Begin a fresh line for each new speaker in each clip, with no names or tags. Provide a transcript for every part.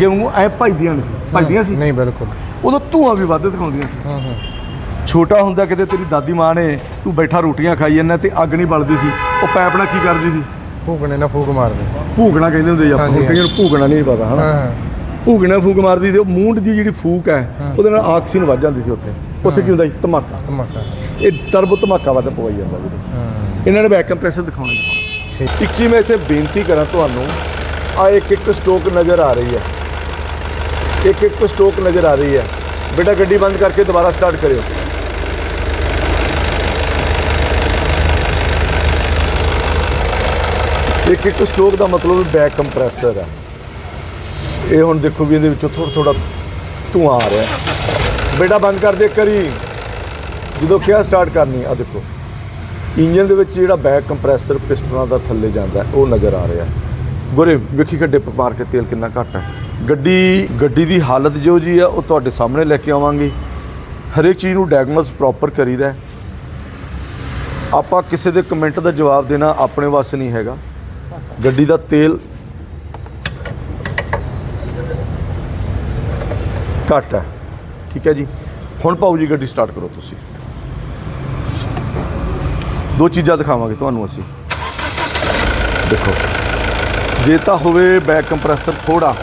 ਅੱਗੇ ਵਾਂਗੂ ਐ ਭਜਦੀਆਂ ਨਹੀਂ ਸੀ ਭਜਦੀਆਂ ਸੀ।
ਨਹੀਂ ਬਿਲਕੁਲ।
ਉਦੋਂ ਧੂਆਂ ਵੀ ਵੱਧ ਦਿਖਾਉਂਦੀਆਂ ਸੀ।
ਹੂੰ ਹੂੰ।
ਛੋਟਾ ਹੁੰਦਾ ਕਿਤੇ ਤੇਰੀ ਦਾਦੀ ਮਾਂ ਨੇ ਤੂੰ ਬੈਠਾ ਰੋਟੀਆਂ ਖਾਈ ਜਾਂਦਾ ਤੇ ਅੱਗ ਨਹੀਂ ਬਲਦੀ ਸੀ। ਉਹ ਪੈਪ ਨਾਲ ਕੀ ਕਰਦੀ ਸੀ?
ਭੂਕਣੇ ਨਾਲ ਫੂਕ ਮਾਰਦੇ।
ਭੂਗਣਾ ਕਹਿੰਦੇ ਹੁੰਦੇ ਆਪਾਂ ਨੂੰ ਕਈਆਂ ਨੂੰ ਭੂਗਣਾ ਨਹੀਂ ਪਤਾ ਹਨਾ? ਭੂਗਣਾ ਫੂਕ ਮਾਰਦੀ ਤੇ ਉਹ ਮੂੰਡ ਦੀ ਜਿਹੜੀ ਫੂਕ ਹੈ ਉਹਦੇ ਨਾਲ ਆਕਸੀਜਨ ਵੱਜ ਜਾਂਦੀ ਸੀ ਉੱਥੇ। ਉੱਥੇ ਕੀ ਹੁੰਦਾ ਸੀ? ਧਮਾਕਾ।
ਧਮਾਕਾ।
ਇਹ ਟਰਬੋ ਧਮਾਕਾ ਵੱਧ ਪਵਾਈ ਜਾਂਦਾ ਵੀਰੇ ਇਹਨਾਂ ਨੇ ਬੈਕ ਕੰਪਰੈਸਰ ਦਿਖਾਉਣੇ।
ਠੀਕ।
ਇੱਕ ਚੀਜ਼ ਮੈਂ ਇੱਥੇ ਬੇਨਤੀ ਕਰਾਂ ਤੁਹਾਨੂੰ ਆ ਇੱਕ ਇੱਕ ਸਟੋਕ ਨਜ਼ਰ ਆ ਰਹੀ ਹੈ। ਇੱਕ ਇੱਕ ਸਟੋਕ ਨਜ਼ਰ ਆ ਰਹੀ ਹੈ। ਬੇਟਾ, ਗੱਡੀ ਬੰਦ ਕਰਕੇ ਦੁਬਾਰਾ ਸਟਾਰਟ ਕਰਿਓ। ਇੱਕ ਇੱਕ ਸਟੋਕ ਦਾ ਮਤਲਬ ਬੈਕ ਕੰਪਰੈਸਰ ਹੈ। ਇਹ ਹੁਣ ਦੇਖੋ ਵੀ ਇਹਦੇ ਵਿੱਚੋਂ ਥੋੜਾ ਥੋੜਾ ਧੂਆਂ ਆ ਰਿਹਾ। ਬੇਟਾ, ਬੰਦ ਕਰ ਦੇ ਕਰੀ ਜਦੋਂ ਕਿਹਾ ਸਟਾਰਟ ਕਰਨੀ ਆ ਦੇਖੋ। ਇੰਜਨ ਦੇ ਵਿੱਚ ਜਿਹੜਾ ਬੈਕ ਕੰਪਰੈਸਰ ਪਿਸਟਨਾਂ ਦਾ ਥੱਲੇ ਜਾਂਦਾ ਉਹ ਨਜ਼ਰ ਆ ਰਿਹਾ ਗੁਰੇ, ਵੇਖੀ ਕਿ ਡਿੱਪ ਮਾਰ ਕੇ ਤੇਲ ਕਿੰਨਾ ਘੱਟ ਹੈ। ਗੱਡੀ ਗੱਡੀ ਦੀ ਹਾਲਤ ਜੋ ਜੀ ਆ, ਉਹ ਤੁਹਾਡੇ ਸਾਹਮਣੇ ਲੈ ਕੇ ਆਵਾਂਗੇ। ਹਰੇਕ ਚੀਜ਼ ਨੂੰ ਡਾਇਗਨੋਸ ਪ੍ਰੋਪਰ ਕਰੀਦਾ ਆਪਾਂ ਕਿਸੇ ਦੇ ਕਮੈਂਟ ਦਾ ਜਵਾਬ ਦੇਣਾ ਆਪਣੇ ਵਾਸਤੇ ਨਹੀਂ ਹੈਗਾ। ਗੱਡੀ ਦਾ ਤੇਲ ਘੱਟ ਹੈ। ਠੀਕ ਹੈ ਜੀ। ਹੁਣ ਪਾਓ ਜੀ, ਗੱਡੀ ਸਟਾਰਟ ਕਰੋ ਤੁਸੀਂ। ਦੋ ਚੀਜ਼ਾਂ ਦਿਖਾਵਾਂਗੇ ਤੁਹਾਨੂੰ ਅਸੀਂ। ਦੇਖੋ। ਜੇ ਤਾਂ ਹੋਵੇ ਬੈਕ ਕੰਪਰੈਸਰ ਥੋੜਾ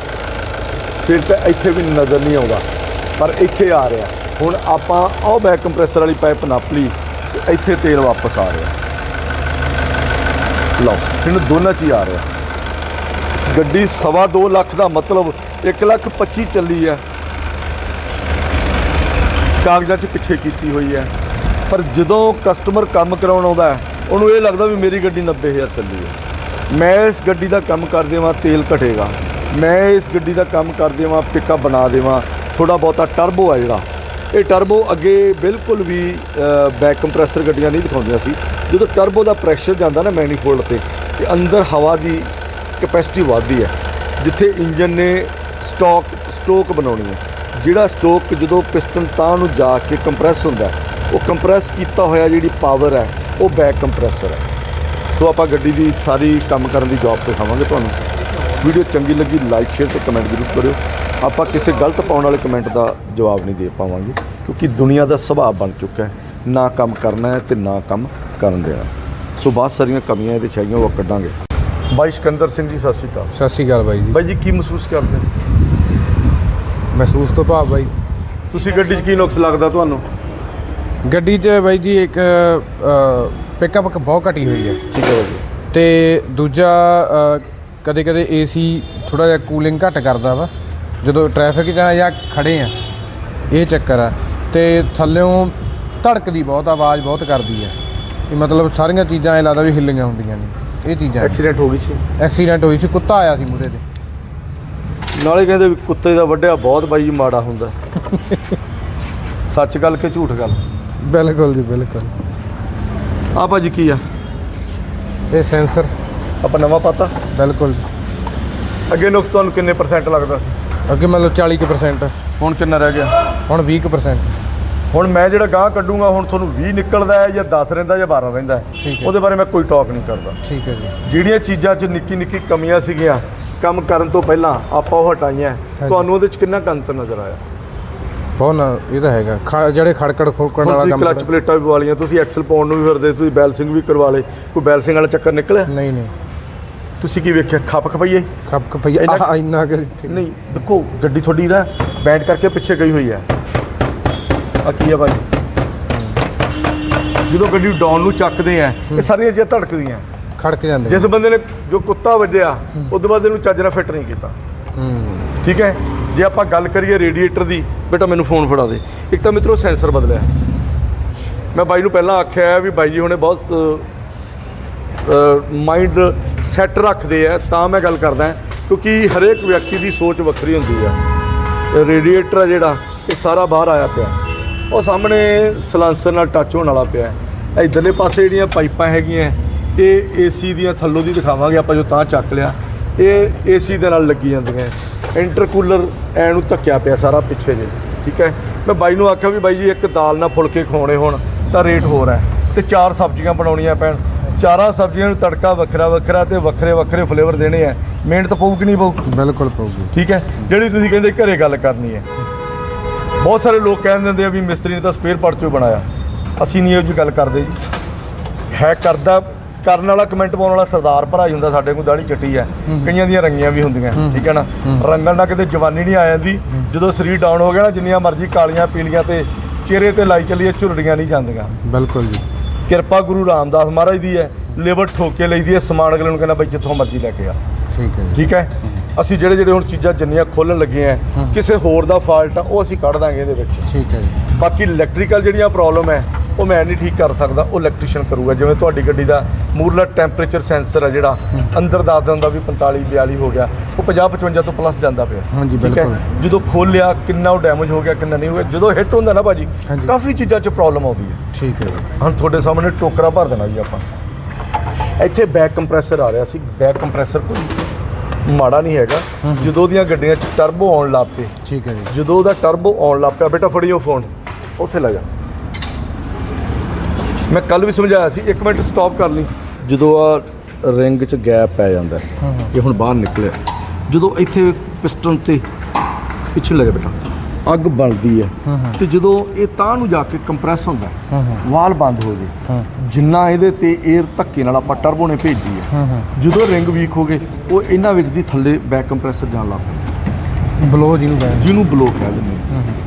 ਫਿਰ ਤਾਂ ਇੱਥੇ ਵੀ ਨਜ਼ਰ ਨਹੀਂ ਆਉਂਦਾ, ਪਰ ਇੱਥੇ ਆ ਰਿਹਾ। ਹੁਣ ਆਪਾਂ ਉਹ ਬੈਕ ਕੰਪਰੈਸਰ ਵਾਲੀ ਪਾਈਪ ਨੱਪ ਲਈ ਤੇ ਇੱਥੇ ਤੇਲ ਵਾਪਸ ਆ ਰਿਹਾ। ਲਓ ਇਹਨੂੰ ਦੋਨਾਂ 'ਚ ਹੀ ਆ ਰਿਹਾ। ਗੱਡੀ ਸਵਾ ਦੋ ਲੱਖ ਦਾ ਮਤਲਬ 1 ਲੱਖ 25 ਚੱਲੀ ਹੈ। ਕਾਗਜ਼ਾਂ 'ਚ ਪਿੱਛੇ ਕੀਤੀ ਹੋਈ ਹੈ। ਪਰ ਜਦੋਂ ਕਸਟਮਰ ਕੰਮ ਕਰਾਉਣ ਆਉਂਦਾ ਉਹਨੂੰ ਇਹ ਲੱਗਦਾ ਵੀ ਮੇਰੀ ਗੱਡੀ 90000 ਚੱਲੀ ਹੈ। ਮੈਂ ਇਸ ਗੱਡੀ ਦਾ ਕੰਮ ਕਰਦੇ ਦੇਵਾਂ ਤੇਲ ਘਟੇਗਾ। ਮੈਂ ਇਸ ਗੱਡੀ ਦਾ ਕੰਮ ਕਰ ਦੇਵਾਂ ਪਿਕਅਪ ਬਣਾ ਦੇਵਾਂ। ਥੋੜਾ ਬਹੁਤਾ ਟਰਬੋ ਆ ਜਿਹੜਾ। ਇਹ ਟਰਬੋ ਅੱਗੇ ਬਿਲਕੁਲ ਵੀ ਬੈਕ ਕੰਪਰੈਸਰ ਗੱਡੀਆਂ ਨਹੀਂ ਦਿਖਾਉਂਦੀਆਂ ਸੀ। ਜਦੋਂ ਟਰਬੋ ਦਾ ਪ੍ਰੈਸ਼ਰ ਜਾਂਦਾ ਨਾ ਮੈਨੀਫੋਲਡ ਤੇ ਤੇ ਅੰਦਰ ਹਵਾ ਦੀ ਕੈਪੈਸਿਟੀ ਵੱਧਦੀ ਹੈ। ਜਿੱਥੇ ਇੰਜਨ ਨੇ ਸਟਾਕ ਸਟੋਕ ਬਣਾਉਣੀ ਹੈ। ਜਿਹੜਾ ਸਟੋਕ ਜਦੋਂ ਪਿਸਟਨ ਤਾਂ ਨੂੰ ਜਾ ਕੇ ਕੰਪਰੈਸ ਹੁੰਦਾ, ਉਹ ਕੰਪਰੈਸ ਕੀਤਾ ਹੋਇਆ ਜਿਹੜੀ ਪਾਵਰ ਹੈ, ਉਹ ਬੈਕ ਕੰਪਰੈਸਰ ਹੈ। ਸੋ ਆਪਾਂ ਗੱਡੀ ਦੀ ਸਾਰੀ ਕੰਮ ਕਰਨ ਦੀ ਜੌਬ ਦਿਖਾਵਾਂਗੇ ਤੁਹਾਨੂੰ। ਵੀਡੀਓ ਚੰਗੀ ਲੱਗੀ ਲਾਈਕ ਸ਼ੇਅਰ ਤੇ ਕਮੈਂਟ ਜ਼ਰੂਰ ਕਰਿਓ। ਆਪਾਂ ਕਿਸੇ ਗਲਤ ਪਾਉਣ ਵਾਲੇ ਕਮੈਂਟ ਦਾ ਜਵਾਬ ਨਹੀਂ ਦੇ ਪਾਵਾਂਗੇ ਕਿਉਂਕਿ ਦੁਨੀਆ ਦਾ ਸੁਭਾਅ ਬਣ ਚੁੱਕਾ ਹੈ। ਨਾ ਕੰਮ ਕਰਨਾ ਹੈ ਤੇ ਨਾ ਕੰਮ ਕਰਨ ਦੇਣਾ। ਸੋ ਬਹੁਤ ਸਾਰੀਆਂ ਕਮੀਆਂ ਇਹਦੇ ਚ ਹੈਗੀਆਂ ਉਹ ਕੱਢਾਂਗੇ। ਬਾਈ ਸਿਕੰਦਰ ਸਿੰਘ ਜੀ ਸਤਿ ਸ਼੍ਰੀ ਅਕਾਲ।
ਸਤਿ ਸ਼੍ਰੀ ਅਕਾਲ ਬਾਈ ਜੀ।
ਬਾਈ ਜੀ ਕੀ ਮਹਿਸੂਸ ਕਰਦੇ?
ਮਹਿਸੂਸ ਤੋਂ ਭਾਵ ਬਾਈ।
ਤੁਸੀਂ ਗੱਡੀ 'ਚ ਕੀ ਨੁਕਸ ਲੱਗਦਾ ਤੁਹਾਨੂੰ?
ਗੱਡੀ 'ਚ ਬਾਈ ਜੀ ਇੱਕ ਪਿਕਅਪ ਬਹੁਤ ਘਟੀ ਹੋਈ ਹੈ।
ਠੀਕ ਹੈ ਬਾਈ
ਤੇ ਦੂਜਾ ਕਦੇ ਕਦੇ ਏਸੀ ਥੋੜਾ ਜਿਹਾ ਕੂਲਿੰਗ ਘੱਟ ਕਰਦਾ ਵਾ। ਜਦੋਂ ਟ੍ਰੈਫਿਕ 'ਚ ਆ ਜਾਂ ਖੜੇ ਆ ਇਹ ਚੱਕਰ ਆ। ਤੇ ਥੱਲਿਓਂ ਧੜਕਦੀ ਬਹੁਤ ਆਵਾਜ਼ ਬਹੁਤ ਕਰਦੀ ਹੈ ਵੀ ਮਤਲਬ ਸਾਰੀਆਂ ਚੀਜ਼ਾਂ ਐ ਲੱਗਦਾ ਵੀ ਹਿੱਲੀਆਂ ਹੁੰਦੀਆਂ ਨੇ। ਇਹ ਚੀਜ਼ਾਂ।
ਐਕਸੀਡੈਂਟ ਹੋ ਗਈ ਸੀ।
ਐਕਸੀਡੈਂਟ ਹੋਈ ਸੀ ਕੁੱਤਾ ਆਇਆ ਸੀ ਮੂਰੇ ਤੇ।
ਨਾਲੇ ਕਹਿੰਦੇ ਵੀ ਕੁੱਤੇ ਦਾ ਵੱਡਿਆ ਬਹੁਤ ਬਾਈ ਜੀ ਮਾੜਾ ਹੁੰਦਾ। ਸੱਚ ਗੱਲ ਕਿ ਝੂਠ ਗੱਲ?
ਬਿਲਕੁਲ ਜੀ ਬਿਲਕੁਲ।
ਆ ਭਾਜੀ ਕੀ ਆ?
ਇਹ ਸੈਂਸਰ
ਆਪਾਂ ਨਵਾਂ ਪਾਤਾ?
ਬਿਲਕੁਲ।
ਅੱਗੇ ਨੁਕਸ ਤੁਹਾਨੂੰ ਕਿੰਨੇ ਪਰਸੈਂਟ ਲੱਗਦਾ ਸੀ?
ਅੱਗੇ ਮਤਲਬ 40%
ਹੁਣ ਕਿੰਨਾ ਰਹਿ ਗਿਆ?
ਹੁਣ 20%
ਹੁਣ ਮੈਂ ਜਿਹੜਾ ਗਾਹ ਕੱਢੂੰਗਾ ਹੁਣ ਤੁਹਾਨੂੰ 20 ਨਿਕਲਦਾ ਹੈ ਜਾਂ 10 ਰਹਿੰਦਾ ਜਾਂ 12 ਰਹਿੰਦਾ ਹੈ?
ਠੀਕ ਹੈ।
ਉਹਦੇ ਬਾਰੇ ਮੈਂ ਕੋਈ ਟਾਕ ਨਹੀਂ ਕਰਦਾ।
ਠੀਕ ਹੈ ਜੀ।
ਜਿਹੜੀਆਂ ਚੀਜ਼ਾਂ 'ਚ ਨਿੱਕੀ ਨਿੱਕੀ ਕਮੀਆਂ ਸੀਗੀਆਂ ਕੰਮ ਕਰਨ ਤੋਂ ਪਹਿਲਾਂ ਆਪਾਂ ਉਹ ਹਟਾਈਆਂ। ਤੁਹਾਨੂੰ ਉਹਦੇ 'ਚ ਕਿੰਨਾ ਕੁ ਅੰਤਰ ਨਜ਼ਰ ਆਇਆ?
ਬਹੁਤ ਨਾ ਇਹ ਤਾਂ ਹੈਗਾ। ਖ- ਜਿਹੜੇ ਖੜਕੜ ਖੋਕਣ ਵਾਲਾ
ਤੁਸੀਂ
ਕੰਮ
ਕਲਚ ਪਲੇਟਾਂ ਵੀ ਪਵਾ ਲਈਆਂ ਤੁਸੀਂ ਐਕਸਲ ਪਾਉਣ ਨੂੰ ਵੀ ਫਿਰਦੇ ਤੁਸੀਂ ਬੈਲਸਿੰਗ ਵੀ ਕਰਵਾ ਲਏ। ਕੋਈ ਬੈਲਸਿੰਗ ਵਾਲਾ ਚੱਕਰ ਨਿਕਲਿਆ?
ਨਹੀਂ ਨਹੀਂ।
ਤੁਸੀਂ ਕੀ ਵੇਖਿਆ? ਖੱਪ ਖਪਈਏ?
ਖੱਪ ਖਪਈਆ
ਇੰਨਾ-
ਆਹ ਇੰਨਾ ਕਿ ਇੱਥੇ।
ਨਹੀਂ ਦੇਖੋ ਗੱਡੀ ਤੁਹਾਡੀ ਨਾ ਬੈਂਡ ਕਰਕੇ ਪਿੱਛੇ ਗਈ ਹੋਈ ਹੈ। ਆ ਕੀ ਆ ਭਾਈ ਜਦੋਂ ਗੱਡੀ ਡਾਊਨ ਨੂੰ ਚੱਕਦੇ ਆ ਇਹ ਸਾਰੀਆਂ ਚੀਜ਼ਾਂ ਧੜਕਦੀਆਂ।
ਖੜਕ ਜਾਂਦੇ
ਜਿਸ ਬੰਦੇ ਨੇ ਜੋ ਕੁੱਤਾ ਵੱਜਿਆ ਉਸ ਤੋਂ ਬਾਅਦ ਇਹਨੂੰ ਚੱਜ ਨਾਲ ਫਿੱਟ ਨਹੀਂ ਕੀਤਾ।
ਹੂੰ।
ਠੀਕ ਹੈ? ਜੇ ਆਪਾਂ ਗੱਲ ਕਰੀਏ ਰੇਡੀਏਟਰ ਦੀ ਬੇਟਾ ਮੈਨੂੰ ਫੋਨ ਫੜਾ ਦੇ। ਇੱਕ ਤਾਂ ਮਿੱਤਰੋ ਸੈਂਸਰ ਬਦਲਿਆ। ਮੈਂ ਬਾਈ ਨੂੰ ਪਹਿਲਾਂ ਆਖਿਆ ਹੈ ਵੀ ਬਾਈ ਜੀ ਹੁਣੇ ਬਹੁਤ ਮਾਈਂਡ ਸੈੱਟ ਰੱਖਦੇ ਆ, ਤਾਂ ਮੈਂ ਗੱਲ ਕਰਦਾ ਕਿਉਂਕਿ ਹਰੇਕ ਵਿਅਕਤੀ ਦੀ ਸੋਚ ਵੱਖਰੀ ਹੁੰਦੀ ਆ। ਰੇਡੀਏਟਰ ਆ ਜਿਹੜਾ, ਇਹ ਸਾਰਾ ਬਾਹਰ ਆਇਆ ਪਿਆ। ਉਹ ਸਾਹਮਣੇ ਸਲਾਂਸਰ ਨਾਲ ਟੱਚ ਹੋਣ ਵਾਲਾ ਪਿਆ। ਇਧਰਲੇ ਪਾਸੇ ਜਿਹੜੀਆਂ ਪਾਈਪਾਂ ਹੈਗੀਆਂ, ਇਹ ਏਸੀ ਦੀਆਂ ਥੱਲੋਂ ਦੀ ਦਿਖਾਵਾਂਗੇ, ਆਪਾਂ ਜੋ ਤਾਂ ਚੱਕ ਲਿਆ। ਇਹ ਏਸੀ ਦੇ ਨਾਲ ਲੱਗੀ ਜਾਂਦੀਆਂ। ਇੰਟਰਕੂਲਰ ਐ ਨੂੰ ਧੱਕਿਆ ਪਿਆ ਸਾਰਾ ਪਿੱਛੇ ਜੇ। ਠੀਕ ਹੈ? ਮੈਂ ਬਾਈ ਨੂੰ ਆਖਿਆ ਵੀ ਬਾਈ ਜੀ, ਇੱਕ ਦਾਲ ਨਾਲ ਫੁਲਕੇ ਖਵਾਉਣੇ ਹੋਣ, ਤਾਂ ਰੇਟ ਹੋਰ ਹੈ। ਤੇ ਚਾਰ ਸਬਜ਼ੀਆਂ ਬਣਾਉਣੀਆਂ ਪੈਣ। ਚਾਰਾਂ ਸਬਜ਼ੀਆਂ ਨੂੰ ਤੜਕਾ ਵੱਖਰਾ ਵੱਖਰਾ ਤੇ ਵੱਖਰੇ ਵੱਖਰੇ ਫਲੇਵਰ ਦੇਣੇ ਆ। ਮਿਹਨਤ ਪਊ ਕਿ ਨਹੀਂ ਪਊ
ਬਿਲਕੁਲ ਪਊਗੀ।
ਠੀਕ ਹੈ? ਜਿਹੜੀ ਤੁਸੀਂ ਕਹਿੰਦੇ ਘਰੇ ਗੱਲ ਕਰਨੀ ਹੈ। ਬਹੁਤ ਸਾਰੇ ਲੋਕ ਕਹਿ ਦਿੰਦੇ ਆ ਵੀ ਮਿਸਤਰੀ ਨੇ ਤਾਂ ਸਪੇਅਰ ਪਾਰਟ ਚੋਂ ਬਣਾਇਆ। ਅਸੀਂ ਨਹੀਂ ਇਹੋ ਜਿਹੀ ਗੱਲ ਕਰਦੇ ਜੀ। ਹੈ ਕਰਦਾ ਕਰਨ ਵਾਲਾ ਕਮੈਂਟ ਪਾਉਣ ਵਾਲਾ ਸਰਦਾਰ ਭਰਾ ਹੀ ਹੁੰਦਾ ਸਾਡੇ ਕੋਲ ਦਾੜੀ ਚੱਟੀ ਹੈ। ਕਈਆਂ ਦੀਆਂ ਰੰਗੀਆਂ ਵੀ ਹੁੰਦੀਆਂ ਠੀਕ ਹੈ ਨਾ? ਰੰਗਣ ਨਾਲ ਕਿਤੇ ਜਵਾਨੀ ਨਹੀਂ ਆ ਜਾਂਦੀ। ਜਦੋਂ ਸਰੀਰ ਡਾਊਨ ਹੋ ਗਿਆ ਨਾ ਜਿੰਨੀਆਂ ਮਰਜ਼ੀ ਕਾਲੀਆਂ ਪੀਲੀਆਂ ਤੇ ਚਿਹਰੇ ਤੇ ਲਾਈ ਚੱਲੀਏ ਝੁਰੜੀਆਂ ਨਹੀਂ ਜਾਂਦੀਆਂ।
ਬਿਲਕੁਲ ਜੀ।
ਕਿਰਪਾ ਗੁਰੂ ਰਾਮਦਾਸ ਮਹਾਰਾਜ ਦੀ ਹੈ ਲੇਬਰ ਠੋਕ ਲਈਦੀ ਹੈ ਸਮਾਨ ਅਗਲੇ ਨੂੰ ਕਹਿੰਦਾ ਬਈ ਜਿੱਥੋਂ ਮਰਜ਼ੀ ਲੈ ਕੇ ਆ।
ਠੀਕ ਹੈ
ਠੀਕ ਹੈ? ਅਸੀਂ ਜਿਹੜੇ ਜਿਹੜੇ ਹੁਣ ਚੀਜ਼ਾਂ ਜਿੰਨੀਆਂ ਖੋਲਣ ਲੱਗੇ ਆ ਕਿਸੇ ਹੋਰ ਦਾ ਫਾਲਟ ਆ ਉਹ ਅਸੀਂ ਕੱਢ ਦਾਂਗੇ ਇਹਦੇ ਵਿੱਚ।
ਠੀਕ ਹੈ ਜੀ।
ਬਾਕੀ ਇਲੈਕਟ੍ਰੀਕਲ ਜਿਹੜੀਆਂ ਪ੍ਰੋਬਲਮ ਹੈ ਉਹ ਮੈਂ ਨਹੀਂ ਠੀਕ ਕਰ ਸਕਦਾ ਉਹ ਇਲੈਕਟ੍ਰੀਸ਼ੀਅਨ ਕਰੂਗਾ। ਜਿਵੇਂ ਤੁਹਾਡੀ ਗੱਡੀ ਦਾ ਮੂਰਲਾ ਟੈਂਪਰੇਚਰ ਸੈਂਸਰ ਹੈ ਜਿਹੜਾ ਅੰਦਰ ਦੱਸ ਦਿੰਦਾ ਵੀ 45 42 ਹੋ ਗਿਆ ਉਹ 50 55 ਤੋਂ ਪਲੱਸ ਜਾਂਦਾ ਪਿਆ।
ਹਾਂਜੀ,
ਠੀਕ ਹੈ?
ਬਿਲਕੁਲ।
ਜਦੋਂ ਖੋਲਿਆ ਕਿੰਨਾ ਉਹ ਡੈਮੇਜ ਹੋ ਗਿਆ ਕਿੰਨਾ ਨਹੀਂ ਹੋ ਗਿਆ ਜਦੋਂ ਹਿੱਟ ਹੁੰਦਾ ਨਾ ਭਾਜੀ। ਕਾਫੀ ਚੀਜ਼ਾਂ 'ਚ ਪ੍ਰੋਬਲਮ ਆਉਂਦੀ ਹੈ।
ਠੀਕ ਹੈ।
ਹੁਣ ਤੁਹਾਡੇ ਸਾਹਮਣੇ ਟੋਕਰਾ ਭਰ ਦੇਣਾ ਜੀ ਆਪਾਂ। ਇੱਥੇ ਬੈਕ ਕੰਪਰੈਸਰ ਆ ਰਿਹਾ ਸੀ। ਬੈਕ ਕੰਪਰੈਸਰ ਕੋਈ ਮਾੜਾ ਨਹੀਂ ਹੈਗਾ। ਜਦੋਂ ਉਹਦੀਆਂ ਗੱਡੀਆਂ 'ਚ ਟਰਬੋ ਆਉਣ ਲੱਗ ਪਏ
ਠੀਕ ਹੈ ਜੀ।
ਜਦੋਂ ਉਹਦਾ ਟਰਬੋ ਆਉਣ ਲੱਗ ਪਿਆ ਬੇਟਾ ਫੜੀਓ ਫੋਨ ਉੱਥੇ ਲੈ ਜਾ। ਮੈਂ ਕੱਲ ਵੀ ਸਮਝਾਇਆ ਸੀ ਇੱਕ ਮਿੰਟ ਸਟਾਪ ਕਰ ਲਈ। ਜਦੋਂ ਆ ਰਿੰਗ 'ਚ ਗੈਪ ਪੈ ਜਾਂਦਾ ਇਹ ਹੁਣ ਬਾਹਰ ਨਿਕਲਿਆ ਜਦੋਂ ਇੱਥੇ ਪਿਸਟਨ ਤੇ ਪਿੱਛੇ ਲੈ ਜਾ ਬੇਟਾ ਅੱਗ ਬਣਦੀ ਹੈ। ਤੇ ਜਦੋਂ ਇਹ ਤਾਂ ਨੂੰ ਜਾ ਕੇ ਕੰਪਰੈਸ ਹੁੰਦਾ ਵਾਲ ਬੰਦ ਹੋ ਗਏ ਜਿੰਨਾ ਇਹਦੇ ਤੇ 에ਅਰ ਧੱਕੇ ਨਾਲ ਆਪਾਂ ਟਰਬੋ ਨੇ ਭੇਜੀ ਹੈ। ਜਦੋਂ ਰਿੰਗ ਵੀਕ ਹੋ ਗਏ ਉਹ ਇਹਨਾਂ ਵਿੱਚ ਦੀ ਥੱਲੇ ਬੈਕ ਕੰਪਰੈਸਰ ਜਾਣ ਲੱਗ ਪਿਆ।
ਬਲੋ ਜਿਹਨੂੰ ਕਹਿੰਦੇ
ਜਿਹਨੂੰ ਬਲੋ ਕਹਿ ਦਿੰਦੇ।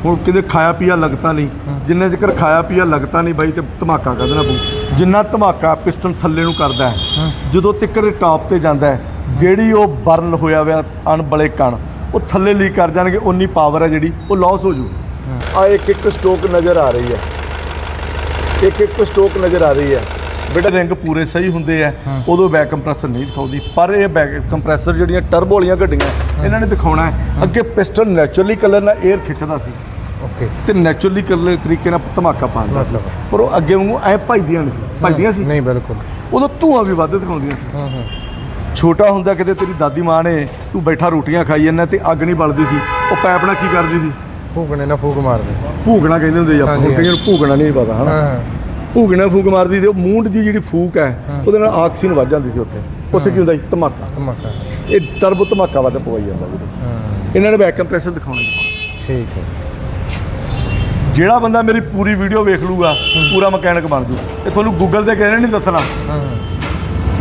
ਹੁਣ ਕਿਤੇ ਖਾਇਆ ਪੀਆ ਲੱਗਦਾ ਨਹੀਂ। ਜਿੰਨੇ ਜ਼ਿਕਰ ਖਾਇਆ ਪੀਆ ਲੱਗਦਾ ਨਹੀਂ ਬਾਈ ਤੇ ਧਮਾਕਾ ਕਰ ਦੇਣਾ ਪਊ ਜਿੰਨਾ ਧਮਾਕਾ ਪਿਸਟਨ ਥੱਲੇ ਨੂੰ ਕਰਦਾ ਹੈ ਜਦੋਂ ਤਿੱਕਰ ਟਾਪ ਤੇ ਜਾਂਦਾ ਹੈ ਜਿਹੜੀ ਉਹ ਬਰਨ ਹੋਇਆ ਹੋਇਆ ਅਣਬਲੇ ਕਣ ਉਹ ਥੱਲੇ ਲੀਕ ਕਰ ਜਾਣਗੇ ਉਨੀ ਪਾਵਰ ਹੈ ਜਿਹੜੀ ਉਹ ਲਾਸ ਹੋ ਜੂ ਆ ਇੱਕ ਇੱਕ ਸਟੋਕ ਨਜ਼ਰ ਆ ਰਹੀ ਹੈ। ਇੱਕ ਇੱਕ ਸਟੋਕ ਨਜ਼ਰ ਆ ਰਹੀ ਹੈ। ਬੇਟਾ ਰਿੰਗ ਪੂਰੇ ਸਹੀ ਹੁੰਦੇ ਆ ਉਦੋਂ ਬੈਕ ਕੰਪਰੈਸਰ ਨਹੀਂ ਦਿਖਾਉਂਦੀ। ਪਰ ਇਹ ਬੈਕ ਕੰਪਰੈਸਰ ਜਿਹੜੀਆਂ ਟਰਬੋ ਵਾਲੀਆਂ ਗੱਡੀਆਂ ਇਹਨਾਂ ਨੇ ਦਿਖਾਉਣਾ ਹੈ। ਅੱਗੇ ਪਿਸਟਨ ਨੈਚੁਰਲੀ ਕਲਰ ਨਾਲ 에ਅਰ ਖਿੱਚਦਾ ਸੀ।
ਓਕੇ
ਤੇ ਨੈਚੁਰਲੀ ਕਲਰ ਤਰੀਕੇ ਨਾਲ ਧਮਾਕਾ ਪਾਉਂਦਾ ਸੀ। ਪਰ ਉਹ ਅੱਗੇ ਵਾਂਗੂ ਐ ਭਜਦੀਆਂ ਨਹੀਂ ਸੀ। ਭਜਦੀਆਂ ਸੀ।
ਨਹੀਂ ਬਿਲਕੁਲ।
ਉਦੋਂ ਧੂਆਂ ਵੀ ਵੱਧ ਦਿਖਾਉਂਦੀਆਂ ਸੀ।
ਹਾਂ ਹਾਂ।
ਛੋਟਾ ਹੁੰਦਾ ਕਿਤੇ ਤੇਰੀ ਦਾਦੀ ਮਾਂ ਨੇ ਤੂੰ ਬੈਠਾ ਰੋਟੀਆਂ ਖਾਈ ਜਾਂਦਾ ਤੇ ਅੱਗ ਨਹੀਂ ਬਲਦੀ ਸੀ। ਉਹ ਪੈਪ ਨਾਲ ਕੀ ਕਰਦੀ ਸੀ?
ਭੂਕਣੇ ਨਾਲ ਫੂਕ ਮਾਰਦੇ।
ਭੂਗਣਾ ਕਹਿੰਦੇ ਹੁੰਦੇ ਆਪਾਂ ਕਈਆਂ ਨੂੰ ਭੂਗਣਾ ਨਹੀਂ ਪਤਾ ਹਨਾ?
ਹਾਂ ਹਾਂ।
ਭੂਗਣਾ ਫੂਕ ਮਾਰਦੀ ਤੇ ਉਹ ਮੂੰਡ ਦੀ ਜਿਹੜੀ ਫੂਕ ਹੈ ਉਹਦੇ ਨਾਲ ਆਕਸੀਜਨ ਵੱਧ ਜਾਂਦੀ ਸੀ ਉੱਥੇ। ਉੱਥੇ ਕੀ ਹੁੰਦਾ ਸੀ? ਧਮਾਕਾ।
ਧਮਾਕਾ।
ਇਹ ਟਰਬੋ ਧਮਾਕਾ ਵੱਧ ਪਵਾਈ ਜਾਂਦਾ ਵੀਰੇ ਇਹਨਾਂ ਨੇ ਬੈਕ ਕੰਪਰੈਸਰ ਦਿਖਾਉਣਾ।
ਠੀਕ ਹੈ।
ਜਿਹੜਾ ਬੰਦਾ ਮੇਰੀ ਪੂਰੀ ਵੀਡੀਓ ਵੇਖ ਲੂਗਾ ਪੂਰਾ ਮਕੈਨਿਕ ਬਣ ਜੂ। ਇਹ ਤੁਹਾਨੂੰ ਗੂਗਲ ਤੇ ਕਹਿਣਾ ਨਹੀਂ ਦੱਸਣਾ।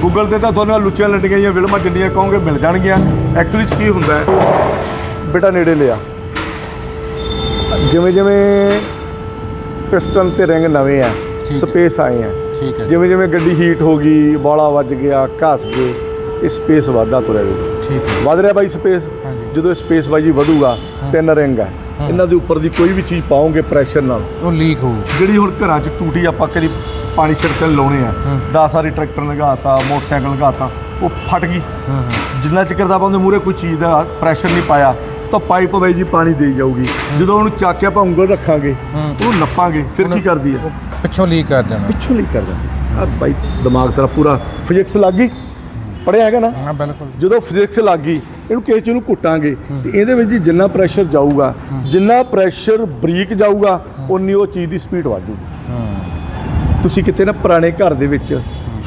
ਗੂਗਲ ਤੇ ਤਾਂ ਤੁਹਾਨੂੰ ਲੁੱਚੀਆਂ ਲੰਡੀਆਂ ਜਾਂ ਫਿਲਮਾਂ ਜਿੰਨੀਆਂ ਕਹੋਗੇ ਮਿਲ ਜਾਣਗੀਆਂ। ਐਕਚੁਅਲੀ ਚ ਕੀ ਹੁੰਦਾ ਹੈ? ਬੇਟਾ ਨੇੜੇ ਲਿਆ। ਜਿਵੇਂ ਜਿਵੇਂ ਪਿਸਟਨ ਤੇ ਰਿੰਗ ਨਵੇਂ ਆ। ਸਪੇਸ ਆਏ ਆ।
ਠੀਕ ਹੈ
ਜਿਵੇਂ ਜਿਵੇਂ ਗੱਡੀ ਹੀਟ ਹੋ ਗਈ ਬਾਲਾ ਵੱਜ ਗਿਆ ਘਸ ਗਏ ਇਹ ਸਪੇਸ ਵਾਧਾ ਤੁਰਿਆ ਜੀ।
ਠੀਕ ਹੈ।
ਵਧ ਰਿਹਾ ਬਾਈ ਸਪੇਸ। ਜਦੋਂ ਸਪੇਸ ਬਾਈ ਜੀ ਵਧੂਗਾ ਤਿੰਨ ਰਿੰਗ ਹੈ। ਇਹਨਾਂ ਦੇ ਉੱਪਰ ਦੀ ਕੋਈ ਵੀ ਚੀਜ਼ ਪਾਓਗੇ ਪ੍ਰੈਸ਼ਰ ਨਾਲ।
ਉਹ ਲੀਕ ਹੋਊ।
ਜਿਹੜੀ ਹੁਣ ਘਰਾਂ 'ਚ ਟੂਟੀ ਆਪਾਂ ਕਰੀ ਪਾਣੀ ਛਿੜਕਣ ਲਾਉਣੇ ਆ 10 ਸਾਰੀ ਟਰੈਕਟਰ ਲਗਾਤਾ ਮੋਟਰਸਾਈਕਲ ਲਗਾਤਾ ਉਹ ਫਟ ਗਈ। ਜਿੰਨਾ ਚਿਰ ਦਾ ਆਪਾਂ ਉਹਦੇ ਮੂਹਰੇ ਕੋਈ ਚੀਜ਼ ਦਾ ਪ੍ਰੈਸ਼ਰ ਨਹੀਂ ਪਾਇਆ ਤਾਂ ਪਾਈਪ ਬਾਈ ਜੀ ਪਾਣੀ ਦੇਈ ਜਾਊਗੀ। ਜਦੋਂ ਉਹਨੂੰ ਚੱਕ ਕੇ ਆਪਾਂ ਉਂਗਲ ਰੱਖਾਂਗੇ
ਹੂੰ।
ਉਹਨੂੰ ਨੱਪਾਂਗੇ ਫਿਰ ਕੀ ਕਰਦੀ ਹੈ?
ਉਹ ਪਿੱਛੋਂ ਲੀਕ ਕਰ ਦੇਣਾ।
ਪਿੱਛੋਂ ਨਹੀਂ ਕਰਦਾ ਆ ਬਾਈ ਦਿਮਾਗ ਤੇਰਾ ਪੂਰਾ ਫਿਜ਼ਿਕਸ ਲੱਗ ਗਈ। ਪੜਿਆ ਹੈਗਾ ਨਾ?
ਹਾਂ ਬਿਲਕੁਲ।
ਜਦੋਂ ਫਿਜ਼ਿਕਸ ਲੱਗ ਗਈ ਇਹਨੂੰ ਕਿਸੇ ਚੀਜ਼ ਨੂੰ ਕੁੱਟਾਂਗੇ ਤੇ ਇਹਦੇ ਵਿੱਚ ਜੀ ਜਿੰਨਾ ਪ੍ਰੈਸ਼ਰ ਜਾਊਗਾ ਜਿੰਨਾ ਪ੍ਰੈਸ਼ਰ ਬਰੀਕ ਜਾਊਗਾ ਉਨੀ ਉਹ ਚੀਜ਼ ਦੀ ਸਪੀਡ ਵਧੂਗੀ
ਹਾਂ।
ਤੁਸੀਂ ਕਿਤੇ ਨਾ ਪੁਰਾਣੇ ਘਰ ਦੇ ਵਿੱਚ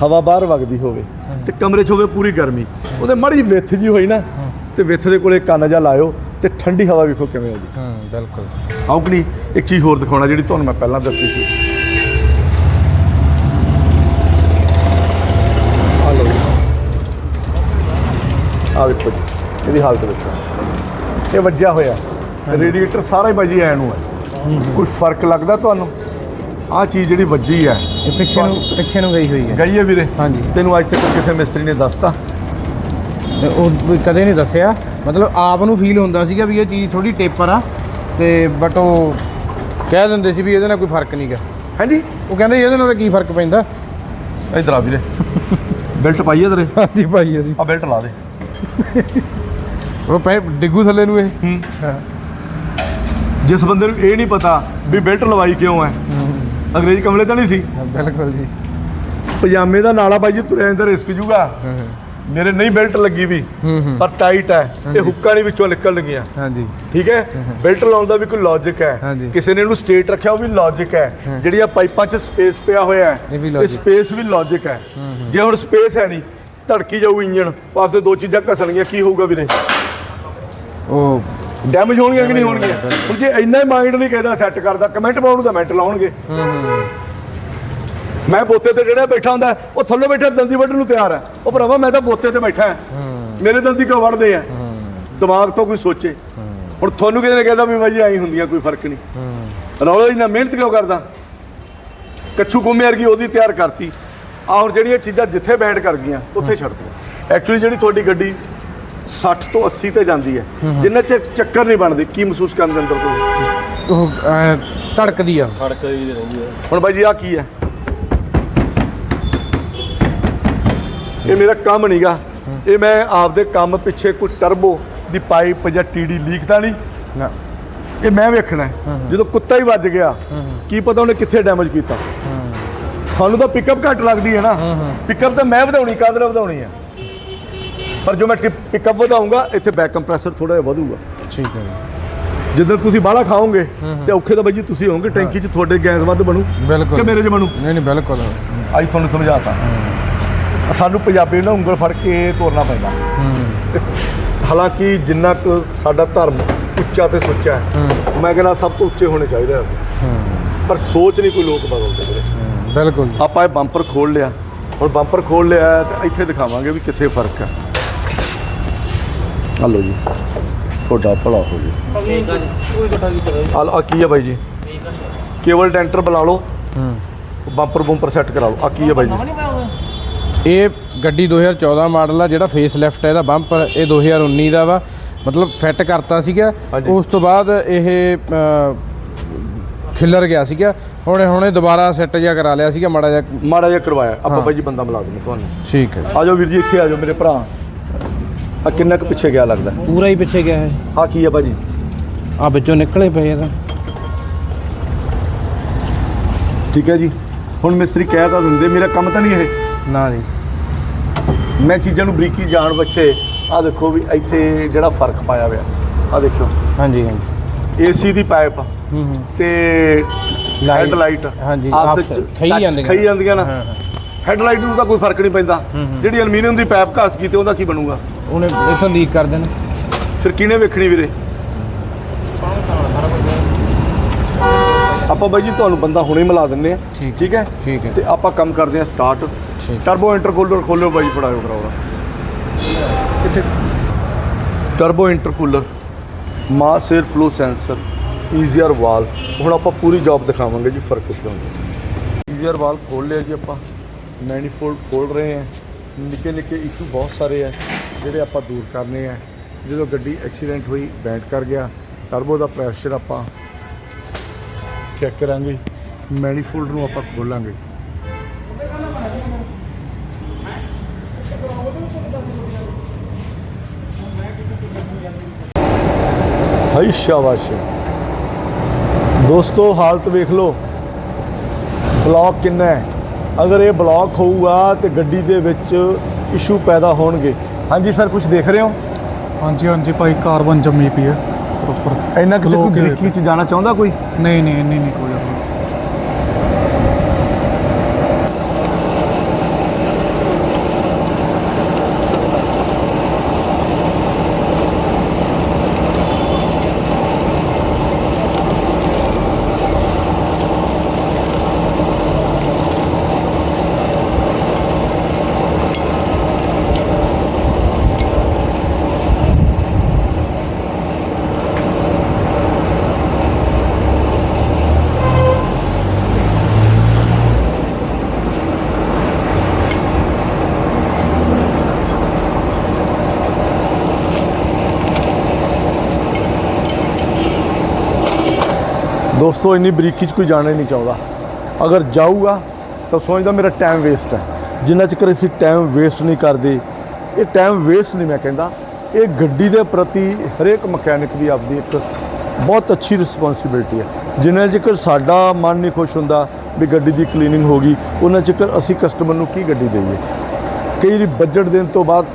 ਹਵਾ ਬਾਹਰ ਵਗਦੀ ਹੋਵੇ ਤੇ ਕਮਰੇ 'ਚ ਹੋਵੇ ਪੂਰੀ ਗਰਮੀ ਉਹਦੇ ਮਾੜੀ ਵਿੱਥ ਜੀ ਹੋਈ ਨਾ ਤੇ ਵਿੱਥ ਦੇ ਕੋਲੇ ਕੰਨ ਜਾ ਲਾਇਓ ਤੇ ਠੰਡੀ ਹਵਾ ਵੇਖੋ ਕਿਵੇਂ ਆਉਂਦੀ।
ਹਾਂ ਬਿਲਕੁਲ।
ਨਹੀਂ ਇੱਕ ਚੀਜ਼ ਹੋਰ ਦਿਖਾਉਣਾ ਜਿਹੜੀ ਤੁਹਾਨੂੰ ਮੈਂ ਪਹਿਲਾਂ ਦੱਸੀ ਸੀ ਆ ਲਓ ਆ ਵੇਖੋ ਜੀ ਇਹਦੀ ਹਾਲਤ ਦੇਖੋ ਇਹ ਵੱਜਿਆ ਹੋਇਆ। ਰੇਡੀਏਟਰ ਸਾਰਾ ਹੀ ਵੱਜੀ ਐ ਨੂੰ ਹੈ ਕੋਈ ਫ਼ਰਕ ਲੱਗਦਾ ਤੁਹਾਨੂੰ? ਆਹ ਚੀਜ਼ ਜਿਹੜੀ ਵੱਜੀ ਹੈ।
ਇਹ ਪਿੱਛੇ ਨੂੰ ਪਿੱਛੇ ਨੂੰ ਗਈ ਹੋਈ ਹੈ।
ਗਈ ਹੈ ਵੀਰੇ।
ਹਾਂਜੀ।
ਤੈਨੂੰ ਅੱਜ ਤੱਕ ਕਿਸੇ ਮਿਸਤਰੀ ਨੇ ਦੱਸਤਾ?
ਉਹ ਕਦੇ ਨਹੀਂ ਦੱਸਿਆ। ਮਤਲਬ ਆਪ ਨੂੰ ਫੀਲ ਹੁੰਦਾ ਸੀਗਾ ਵੀ ਇਹ ਚੀਜ਼ ਥੋੜੀ ਟੇਪਰ ਆ। ਤੇ ਬਟ ਉਹ ਕਹਿ ਦਿੰਦੇ ਸੀ ਵੀ ਇਹਦੇ ਨਾਲ ਕੋਈ ਫ਼ਰਕ ਨਹੀਂਗਾ
ਹਾਂਜੀ।
ਉਹ ਕਹਿੰਦੇ ਇਹਦੇ ਨਾਲ ਤਾਂ ਕੀ ਫ਼ਰਕ ਪੈਂਦਾ?
ਇਧਰ ਆ ਵੀਰੇ। ਬੈਲਟ ਪਾਈਏ ਤੇਰੇ?
ਹਾਂਜੀ ਭਾਈ ਜੀ।
ਆ ਬੈਲਟ ਲਾ ਦੇ।
ਉਹ ਪੈ ਡਿੱਗੂ ਥੱਲੇ ਨੂੰ ਇਹ।
ਜਿਸ ਬੰਦੇ ਨੂੰ ਇਹ ਨਹੀਂ ਪਤਾ ਵੀ ਬੈਲਟ ਲਵਾਈ ਕਿਉਂ ਹੈ। ਅੰਗਰੇਜ਼ ਕਮਲੇ ਤਾਂ ਨਹੀਂ ਸੀ।
ਬਿਲਕੁਲ ਜੀ।
ਪਜਾਮੇ ਦਾ ਨਾਲਾ ਬਾਈ ਜੀ ਤੁਰਿਆ ਜਾਂਦਾ ਰਿਸਕ ਜੂਗਾ। ਮੇਰੇ ਨਹੀਂ ਬੈਲਟ ਲੱਗੀ ਵੀ ਪਰ ਟਾਈਟ ਹੈ। ਇਹ ਹੁੱਕਾਂ ਨਹੀਂ ਵਿੱਚੋਂ ਨਿਕਲ ਗਈਆਂ।
ਹਾਂਜੀ
ਠੀਕ ਹੈ? ਬੈਲਟ ਲਾਉਣ ਦਾ ਵੀ ਕੋਈ ਲੌਜੀਕ ਹੈ। ਕਿਸੇ ਨੇ ਇਹਨੂੰ ਸਟੇਟ ਰੱਖਿਆ ਉਹ ਵੀ ਲੌਜੀਕ ਹੈ। ਜਿਹੜੀਆਂ ਪਾਈਪਾਂ 'ਚ ਸਪੇਸ ਪਿਆ ਹੋਇਆ ਹੈ
ਇਹ।
ਸਪੇਸ ਵੀ ਲੌਜੀਕ ਹੈ। ਜੇ ਹੁਣ ਸਪੇਸ ਹੈ ਨਹੀਂ ਧੜਕੀ ਜਾਊ ਇੰਜਣ ਪਾਸੇ ਦੋ ਚੀਜ਼ਾਂ ਘਸਣਗੀਆਂ ਕੀ ਹੋਊਗਾ ਵੀਰੇ?
ਉਹ
ਡੈਮੇਜ ਹੋਣਗੀਆਂ ਕਿ ਨਹੀਂ ਹੋਣਗੀਆਂ? ਹੁਣ ਜੇ ਇੰਨਾ ਹੀ ਮਾਈਂਡ ਨਹੀਂ ਕਹਿੰਦਾ ਸੈੱਟ ਕਰਦਾ ਕਮੈਂਟ ਪਾਉਣ ਨੂੰ ਤਾਂ ਮਿੰਟ ਲਾਉਣਗੇ ਮੈਂ ਬੋਤੇ ਤੇ ਜਿਹੜਾ ਬੈਠਾ ਹੁੰਦਾ ਉਹ ਥੱਲੇ ਬੈਠਾ ਦੰਦੀ ਵੱਢਣ ਨੂੰ ਤਿਆਰ ਹੈ ਉਹ ਭਰਾਵਾ ਮੈਂ ਤਾਂ ਬੋਤੇ ਤੇ ਬੈਠਾ ਹਾਂ। ਮੇਰੇ ਦੰਦੀ ਕਿਉਂ ਵੱਢਦੇ ਆ? ਦਿਮਾਗ ਤੋਂ ਕੋਈ ਸੋਚੇ। ਹੁਣ ਤੁਹਾਨੂੰ ਕਿਸੇ ਨੇ ਕਹਿੰਦਾ ਵੀ ਬਾਈ ਆਈ ਹੁੰਦੀਆਂ ਕੋਈ ਫ਼ਰਕ ਨਹੀਂ। ਰੌਲਾ ਇੰਨਾ ਮਿਹਨਤ ਕਿਉਂ ਕਰਦਾ? ਕੱਛੂ ਗੁੰਮੇ ਵਰਗੀ ਉਹਦੀ ਤਿਆਰ ਕਰਤੀ। ਹੁਣ ਜਿਹੜੀਆਂ ਚੀਜ਼ਾਂ ਜਿੱਥੇ ਬੈਠ ਕਰ ਗਈਆਂ ਉੱਥੇ ਛੱਡ ਦਿਓ। ਐਕਚੁਅਲੀ ਜਿਹੜੀ ਤੁਹਾਡੀ ਗੱਡੀ 60 ਤੋਂ 80 ਤੇ ਜਾਂਦੀ ਹੈ ਜਿੰਨੇ ਚ ਚੱਕਰ ਨਹੀਂ ਬਣਦੇ ਕੀ ਮਹਿਸੂਸ ਕਰਨ ਦੇ ਅੰਦਰ ਤੋਂ
ਉਹ ਧੜਕਦੀ ਆ।
ਹੁਣ ਬਾਈ ਜੀ ਆ ਕੀ ਹੈ? ਇਹ ਮੇਰਾ ਕੰਮ ਨਹੀਂਗਾ ਇਹ ਮੈਂ ਆਪਦੇ ਕੰਮ ਪਿੱਛੇ ਕੋਈ ਟਰਬੋ ਦੀ ਪਾਈਪ ਜਾਂ ਟੀਡੀ ਲੀਕ ਤਾਂ ਨਹੀਂ।
ਨਾ।
ਇਹ ਮੈਂ ਵੇਖਣਾ। ਜਦੋਂ ਕੁੱਤਾ ਹੀ ਵੱਜ ਗਿਆ ਕੀ ਪਤਾ ਉਹਨੇ ਕਿੱਥੇ ਡੈਮੇਜ ਕੀਤਾ। ਤੁਹਾਨੂੰ ਤਾਂ ਪਿਕਅਪ ਘੱਟ ਲੱਗਦੀ ਹੈ ਨਾ। ਪਿਕਅਪ ਤਾਂ ਮੈਂ ਵਧਾਉਣੀ ਕਾਦਰ ਵਧਾਉਣੀ ਹੈ ਪਰ ਜੋ ਮੈਂ ਪਿਕਅਪ ਵਧਾਉਂਗਾ ਇੱਥੇ ਬੈਕ ਕੰਪਰੈਸਰ ਥੋੜਾ ਜਿਹਾ ਵਧੂਗਾ।
ਠੀਕ ਹੈ।
ਜਦੋਂ ਤੁਸੀਂ ਬਾਹਲਾ ਖਾਓਗੇ ਤੇ ਔਖੇ ਤਾਂ ਬਾਈ ਜੀ ਤੁਸੀਂ ਹੋਵੋਗੇ ਟੈਂਕੀ 'ਚ ਤੁਹਾਡੇ ਗੈਸ ਵੱਧ ਬਣੂ
ਬਿਲਕੁਲ।
ਕਿ ਮੇਰੇ 'ਚ ਬਣੂ?
ਨਹੀਂ ਨਹੀਂ ਬਿਲਕੁਲ।
ਅੱਜ ਤੁਹਾਨੂੰ ਸਮਝਾਤਾ। ਸਾਨੂੰ ਪੰਜਾਬੀ ਨੂੰ ਉਂਗਲ ਫੜ ਕੇ ਤੋਰਨਾ ਪੈਂਦਾ। ਤੇ ਹਾਲਾਂਕਿ ਜਿੰਨਾ ਕੁ ਸਾਡਾ ਧਰਮ ਉੱਚਾ ਤੇ ਸੁੱਚਾ ਹੈ ਮੈਂ ਕਹਿੰਦਾ ਸਭ ਤੋਂ ਉੱਚੇ ਹੋਣੇ ਚਾਹੀਦੇ ਆ ਪਰ ਸੋਚ ਨਹੀਂ ਕੋਈ ਲੋਕ ਬਦਲਦੇ ਵੀਰੇ।
ਬਿਲਕੁਲ
ਆਪਾਂ ਇਹ ਬੰਪਰ ਖੋਲ ਲਿਆ। ਹੁਣ ਬੰਪਰ ਖੋਲ ਲਿਆ ਤੇ ਇੱਥੇ ਦਿਖਾਵਾਂਗੇ ਵੀ ਕਿੱਥੇ ਫ਼ਰਕ ਹੈ। ਹਲੋ ਜੀ ਤੁਹਾਡਾ ਭਲਾ ਹੋ ਜੀ ਆ ਆ ਕੀ ਹੈ ਬਾਈ ਜੀ? ਕੇਵਲ ਡੈਂਟਰ ਬੁਲਾ ਲਓ।
ਹੂੰ।
ਬੰਪਰ ਬੰਪਰ ਸੈੱਟ ਕਰਾ ਲਓ। ਆ ਕੀ ਹੈ ਬਾਈ ਜੀ?
ਇਹ ਗੱਡੀ 2014 ਮਾਡਲ ਆ ਜਿਹੜਾ ਫੇਸ ਲਿਫਟ ਹੈ ਇਹਦਾ ਬੰਪਰ ਇਹ 2019 ਦਾ ਵਾ। ਮਤਲਬ ਫਿੱਟ ਕਰਤਾ ਸੀਗਾ। ਉਸ ਤੋਂ ਬਾਅਦ ਇਹ ਖਿੱਲਰ ਗਿਆ ਸੀਗਾ। ਹੁਣੇ ਹੁਣੇ ਦੁਬਾਰਾ ਸੈੱਟ ਜਿਹਾ ਕਰਾ ਲਿਆ ਸੀਗਾ ਮਾੜਾ ਜਿਹਾ
ਮਾੜਾ ਜਿਹਾ ਕਰਵਾਇਆ। ਆਪਾਂ। ਬਾਈ ਜੀ ਬੰਦਾ ਮਿਲਾ ਦਿੰਦੇ ਤੁਹਾਨੂੰ।
ਠੀਕ ਹੈ।
ਆ ਜਾਓ ਵੀਰ ਜੀ ਇੱਥੇ ਆ ਜਾਓ ਮੇਰੇ ਭਰਾ। ਆ ਕਿੰਨਾ ਕੁ ਪਿੱਛੇ ਗਿਆ ਲੱਗਦਾ?
ਪੂਰਾ ਹੀ ਪਿੱਛੇ ਗਿਆ ਹੈ
ਆ ਕੀ ਹੈ ਭਾਜੀ
ਆ ਵਿੱਚੋਂ ਨਿਕਲੇ ਪਏ ਆ ਤਾਂ।
ਠੀਕ ਹੈ ਜੀ। ਹੁਣ ਮਿਸਤਰੀ ਕਹਿ ਤਾਂ ਦਿੰਦੇ ਮੇਰਾ ਕੰਮ ਤਾਂ ਨਹੀਂ ਇਹ।
ਨਾ ਜੀ।
ਮੈਂ ਚੀਜ਼ਾਂ ਨੂੰ ਬਰੀਕੀ ਜਾਣ ਬੱਚੇ। ਆ ਦੇਖੋ ਵੀ ਇੱਥੇ ਜਿਹੜਾ ਫ਼ਰਕ ਪਾਇਆ ਹੋਇਆ। ਆ ਦੇਖੋ
ਹਾਂਜੀ ਹਾਂਜੀ।
ਏਸੀ ਦੀ ਪਾਈਪ ਤੇ ਹੈਡ ਲਾਈਟ
ਹਾਂਜੀ,
ਆਪਸ ਵਿੱਚ
ਖਈ ਜਾਂਦੀਆਂ।
ਖਈ ਜਾਂਦੀਆਂ ਨਾ। ਹੈਡ ਲਾਈਟ ਨੂੰ ਤਾਂ ਕੋਈ ਫ਼ਰਕ ਨਹੀਂ ਪੈਂਦਾ। ਜਿਹੜੀ ਐਲੂਮੀਨੀਅਮ ਦੀ ਪਾਈਪ ਘਾਸ ਕੀਤੀ ਉਹਦਾ ਕੀ ਬਣੂਗਾ?
ਉਹਨੇ ਇੱਥੋਂ ਲੀਕ ਕਰ ਦੇਣਾ।
ਫਿਰ ਕਿਹਨੇ ਵੇਖਣੀ ਵੀਰੇ? ਆਪਾਂ ਬਾਈ ਜੀ ਤੁਹਾਨੂੰ ਬੰਦਾ ਹੁਣੇ ਮਿਲਾ ਦਿੰਨੇ ਆ
ਠੀਕ।
ਹੈ
ਠੀਕ ਹੈ।
ਤੇ ਆਪਾਂ ਕੰਮ ਕਰਦੇ ਆ ਸਟਾਰਟ। ਟਰਬੋ ਇੰਟਰਕੂਲਰ ਖੋਲਿਓ ਬਾਈ ਫੜਾਇਓ ਕਰਾਉਣਾ ਇੱਥੇ। Turbo intercooler mass air flow sensor EGR valve. ਹੁਣ ਆਪਾਂ ਪੂਰੀ ਜੌਬ ਦਿਖਾਵਾਂਗੇ ਜੀ ਫ਼ਰਕ ਕਿੱਥੇ ਹੁੰਦਾ। ਈਜ਼ੀਅਰ ਵਾਲ ਖੋਲ ਲਿਆ ਜੀ ਆਪਾਂ। ਮੈਨੀਫੋਲਡ ਖੋਲ ਰਹੇ ਹਾਂ। ਨਿੱਕੇ ਨਿੱਕੇ ਇਸ਼ੂ ਬਹੁਤ ਸਾਰੇ ਆ, ਜਿਹੜੇ ਆਪਾਂ ਦੂਰ ਕਰਨੇ ਆ। ਜਦੋਂ ਗੱਡੀ ਐਕਸੀਡੈਂਟ ਹੋਈ ਬੈਂਟ ਕਰ ਗਿਆ ਟਰਬੋ ਦਾ ਪ੍ਰੈਸ਼ਰ ਆਪਾਂ ਚੈੱਕ ਕਰਾਂਗੇ। ਮੈਨੀਫੋਲਡ ਨੂੰ ਆਪਾਂ ਖੋਲਾਂਗੇ। ਹਾਈ ਸ਼ਾਬਾਸ਼। ਦੋਸਤੋ ਹਾਲਤ ਵੇਖ ਲਓ। ਬਲੌਕ ਕਿੰਨਾ ਹੈ? ਅਗਰ ਇਹ ਬਲੌਕ ਹੋਊਗਾ ਤੇ ਗੱਡੀ ਦੇ ਵਿੱਚ ਇਸ਼ੂ ਪੈਦਾ ਹੋਣਗੇ। ਹਾਂਜੀ ਸਰ ਕੁਝ ਦੇਖ ਰਹੇ ਹੋ?
ਹਾਂਜੀ ਹਾਂਜੀ ਭਾਈ ਕਾਰਬਨ ਜੰਮੀ ਪਈ ਹੈ। ਪ੍ਰੋਪਰ
ਇੰਨਾ ਕਿਤੇ ਕੋਈ। ਬਰੀਕੀ ਚ ਜਾਣਾ ਚਾਹੁੰਦਾ ਕੋਈ?
ਨਹੀਂ ਨਹੀਂ ਇੰਨੀ ਨਹੀਂ ਕੋਈ
ਦੋਸਤੋ, ਇੰਨੀ ਬਰੀਕੀ 'ਚ ਕੋਈ ਜਾਣਾ ਹੀ ਨਹੀਂ ਚਾਹੁੰਦਾ। ਅਗਰ ਜਾਊਗਾ, ਤਾਂ ਸੋਚਦਾ ਮੇਰਾ ਟਾਈਮ ਵੇਸਟ ਹੈ। ਜਿੰਨਾ ਚਿਰ ਅਸੀਂ ਟਾਈਮ ਵੇਸਟ ਨਹੀਂ ਕਰਦੇ, ਇਹ ਟਾਈਮ ਵੇਸਟ ਨਹੀਂ ਮੈਂ ਕਹਿੰਦਾ। ਇਹ ਗੱਡੀ ਦੇ ਪ੍ਰਤੀ ਹਰੇਕ ਮਕੈਨਿਕ ਦੀ ਆਪਦੀ ਇੱਕ ਬਹੁਤ ਅੱਛੀ ਰਿਸਪੌਂਸਿਬਿਲਟੀ ਹੈ। ਜਿੰਨਾ ਚਿਰ ਸਾਡਾ ਮਨ ਨਹੀਂ ਖੁਸ਼ ਹੁੰਦਾ ਵੀ ਗੱਡੀ ਦੀ ਕਲੀਨਿੰਗ ਹੋ ਗਈ, ਉਹਨਾਂ ਚਿਰ ਅਸੀਂ ਕਸਟਮਰ ਨੂੰ ਕੀ ਗੱਡੀ ਦੇਈਏ? ਕਈ ਵਾਰੀ ਬਜਟ ਦੇਣ ਤੋਂ ਬਾਅਦ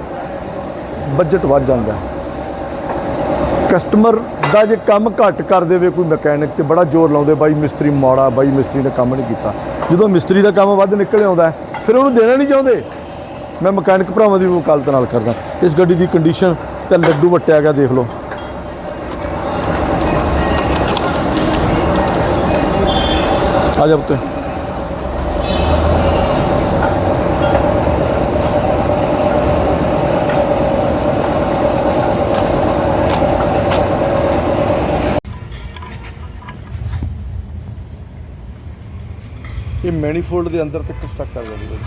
ਬਜਟ ਵੱਧ ਜਾਂਦਾ ਕਸਟਮਰ ਦਾ ਜੇ ਕੰਮ ਘੱਟ ਕਰ ਦੇਵੇ ਕੋਈ ਮਕੈਨਿਕ ਤੇ ਬੜਾ ਜ਼ੋਰ ਲਾਉਂਦੇ, ਬਾਈ ਮਿਸਤਰੀ ਮਾੜਾ, ਬਾਈ ਮਿਸਤਰੀ ਨੇ ਕੰਮ ਨਹੀਂ ਕੀਤਾ। ਜਦੋਂ ਮਿਸਤਰੀ ਦਾ ਕੰਮ ਵੱਧ ਨਿਕਲ ਆਉਂਦਾ ਫਿਰ ਉਹਨੂੰ ਦੇਣਾ ਨਹੀਂ ਚਾਹੁੰਦੇ। ਮੈਂ ਮਕੈਨਿਕ ਭਰਾਵਾਂ ਦੀ ਵਕਾਲਤ ਨਾਲ ਕਰਦਾ। ਇਸ ਗੱਡੀ ਦੀ ਕੰਡੀਸ਼ਨ ਤੇ ਲੱਡੂ ਵਟਿਆ ਗਿਆ, ਦੇਖ ਲਓ। ਆ ਜਾ ਪੁੱਤ। ਇਹ ਮੈਨੀਫੋਲਡ ਦੇ ਅੰਦਰ ਤੱਕ ਸਟਕ ਕਰ ਜਾਂਦੀ ਹੈ।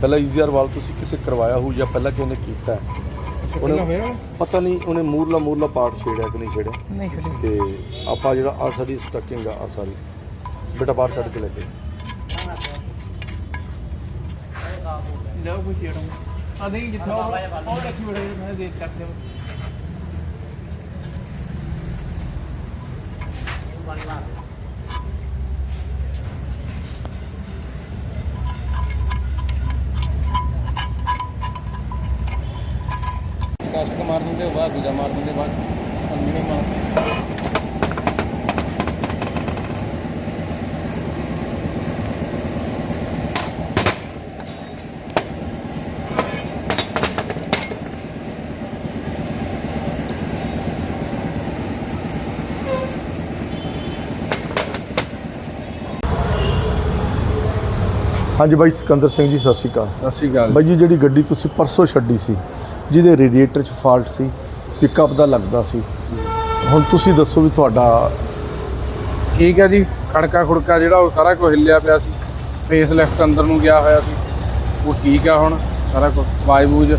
ਪਹਿਲਾਂ ਈਜ਼ੀਆਰ ਵਾਲ ਤੁਸੀਂ ਕਿਤੇ ਕਰਵਾਇਆ ਹੋ ਜਾਂ ਪਹਿਲਾਂ ਕਿਹਨੇ ਕੀਤਾ ਹੈ? ਉਹਨੇ ਪਤਾ ਨਹੀਂ ਉਹਨੇ ਮੂਰਲਾ ਮੂਰਲਾ ਪਾਰਟ ਛੇੜਿਆ ਕਿ ਨਹੀਂ ਛੇੜਿਆ?
ਨਹੀਂ
ਤੇ ਆਪਾਂ ਜਿਹੜਾ ਆ ਸਾਡੀ ਸਟਕਿੰਗ ਆ ਆ ਸਾਰੀ। ਬੇਟਾ ਬਾਹਰ ਕੱਢ ਕੇ ਲੈ ਕੇ।
ਲਓ ਕੋਈ ਛੇੜੋ। ਆ ਨਹੀਂ ਜਿੱਥਾ ਉਹ ਉਹ ਰੱਖੀ ਬੜੇ ਮੈਂ ਦੇਖ ਕਰਦੇ
ਕਾਸਕ ਬਾਅਦ ਦੂਜਾ ਮਾਰ ਦਿੰਦੇ ਬਾਅਦ ਅੰਨੇ ਮਾਰ।
ਹਾਂਜੀ ਬਾਈ ਸਿਕੰਦਰ ਸਿੰਘ ਜੀ ਸਤਿ ਸ਼੍ਰੀ ਅਕਾਲ।
ਸਤਿ ਸ਼੍ਰੀ ਅਕਾਲ।
ਬਾਈ ਜੀ ਜਿਹੜੀ ਗੱਡੀ ਤੁਸੀਂ ਪਰਸੋਂ ਛੱਡੀ ਸੀ ਜਿਹਦੇ ਰੇਡੀਏਟਰ 'ਚ ਫਾਲਟ ਸੀ ਪਿਕਅਪ ਦਾ ਲੱਗਦਾ ਸੀ। ਹੁਣ ਤੁਸੀਂ ਦੱਸੋ ਵੀ ਤੁਹਾਡਾ
ਠੀਕ ਹੈ ਜੀ ਖੜਕਾ ਖੁੜਕਾ ਜਿਹੜਾ ਉਹ ਸਾਰਾ ਕੁਝ ਹਿੱਲਿਆ ਪਿਆ ਸੀ। ਫੇਸ ਲਿਫਟ ਅੰਦਰ ਨੂੰ ਗਿਆ ਹੋਇਆ ਸੀ। ਉਹ ਠੀਕ ਆ ਹੁਣ ਸਾਰਾ ਕੁਝ ਬੂਝ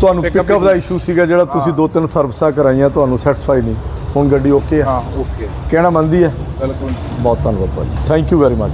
ਤੁਹਾਨੂੰ ਪਿਕਅਪ ਦਾ
ਦੀ-
ਇਸ਼ੂ ਸੀਗਾ ਜਿਹੜਾ ਤੁਸੀਂ ਦੋ ਤਿੰਨ ਸਰਵਿਸਾਂ ਕਰਾਈਆਂ ਤੁਹਾਨੂੰ ਸੈਟੀਸਫਾਈ ਨਹੀਂ। ਹੁਣ ਗੱਡੀ ਓਕੇ ਹੈ
ਹਾਂ ਓਕੇ
ਕਹਿਣਾ ਮੰਨਦੀ ਹੈ?
ਬਿਲਕੁਲ।
ਬਹੁਤ ਧੰਨਵਾਦ ਭਾਜੀ। Thank you very much